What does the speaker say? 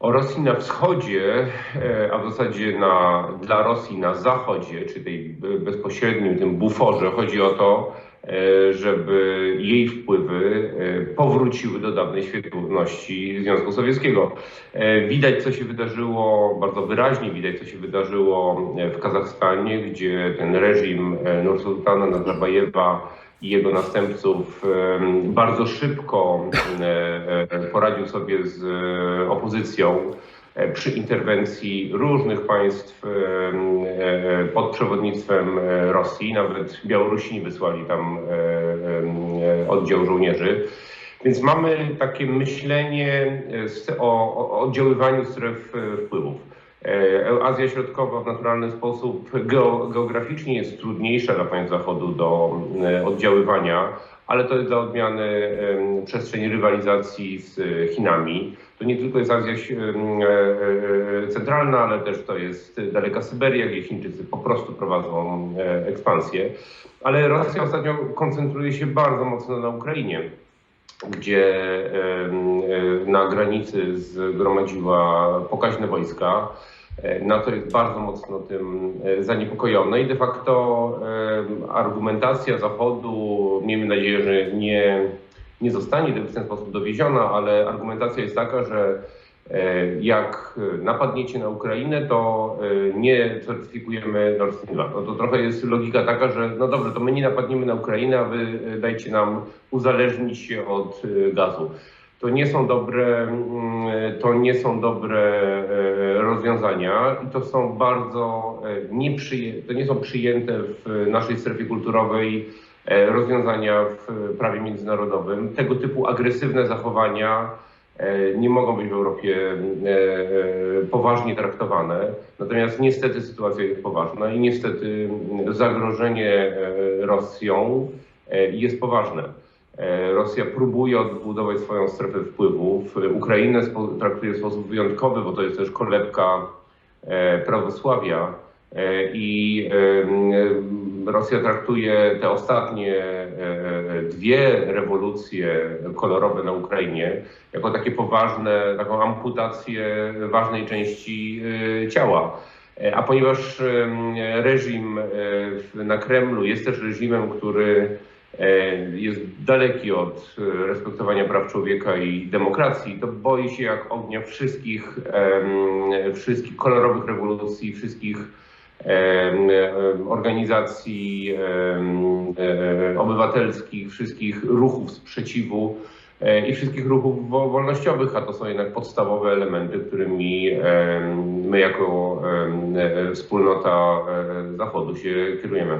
O Rosji na wschodzie, e, a w zasadzie na, dla Rosji na zachodzie, czy tej e, bezpośrednim tym buforze, chodzi o to, e, żeby jej wpływy powróciły do dawnej świetności Związku Sowieckiego. Widać, co się wydarzyło, bardzo wyraźnie widać, co się wydarzyło w Kazachstanie, gdzie ten reżim Nursultana Nazarbajewa i jego następców bardzo szybko poradził sobie z opozycją e, przy interwencji różnych państw e, pod przewodnictwem e, Rosji. Nawet Białorusini wysłali tam oddział żołnierzy. Więc mamy takie myślenie o, oddziaływaniu stref wpływów. Azja Środkowa w naturalny sposób geo, geograficznie jest trudniejsza dla państw Zachodu do e, oddziaływania, ale to jest dla odmiany przestrzeń rywalizacji z e, Chinami. To nie tylko jest Azja e, centralna, ale też to jest daleka Syberia, gdzie Chińczycy po prostu prowadzą ekspansję. Ale Rosja ostatnio koncentruje się bardzo mocno na Ukrainie gdzie na granicy zgromadziła pokaźne wojska. E, NATO jest bardzo mocno tym e, zaniepokojone i de facto em, argumentacja Zachodu, miejmy nadzieję, że nie, nie zostanie w ten sposób dowieziona, ale argumentacja jest taka, że e, jak napadniecie na Ukrainę, to e, nie certyfikujemy Nord Stream 2. No to trochę jest logika taka, że no dobrze, to my nie napadniemy na Ukrainę, a wy e, dajcie nam uzależnić się od e, gazu. To nie są dobre, mm, to nie są dobre e, rozwiązania i to są bardzo e, nieprzyjęte, to nie są przyjęte w naszej strefie kulturowej e, rozwiązania w prawie międzynarodowym. Tego typu agresywne zachowania e, nie mogą być w Europie poważnie traktowane. Natomiast niestety sytuacja jest poważna i niestety zagrożenie Rosją jest poważne. E, Rosja próbuje odbudować swoją strefę wpływów. Ukrainę traktuje w sposób wyjątkowy, bo to jest też kolebka e, prawosławia. E, I Rosja traktuje te ostatnie dwie rewolucje kolorowe na Ukrainie jako takie poważne, taką amputację ważnej części ciała. A ponieważ reżim na Kremlu jest też reżimem, który jest daleki od e, respektowania praw człowieka i demokracji, to boi się jak ognia wszystkich, wszystkich kolorowych rewolucji, wszystkich organizacji e, obywatelskich, wszystkich ruchów sprzeciwu e, i wszystkich ruchów wo- wolnościowych, a to są jednak podstawowe elementy, którymi my jako e, wspólnota e, Zachodu się kierujemy.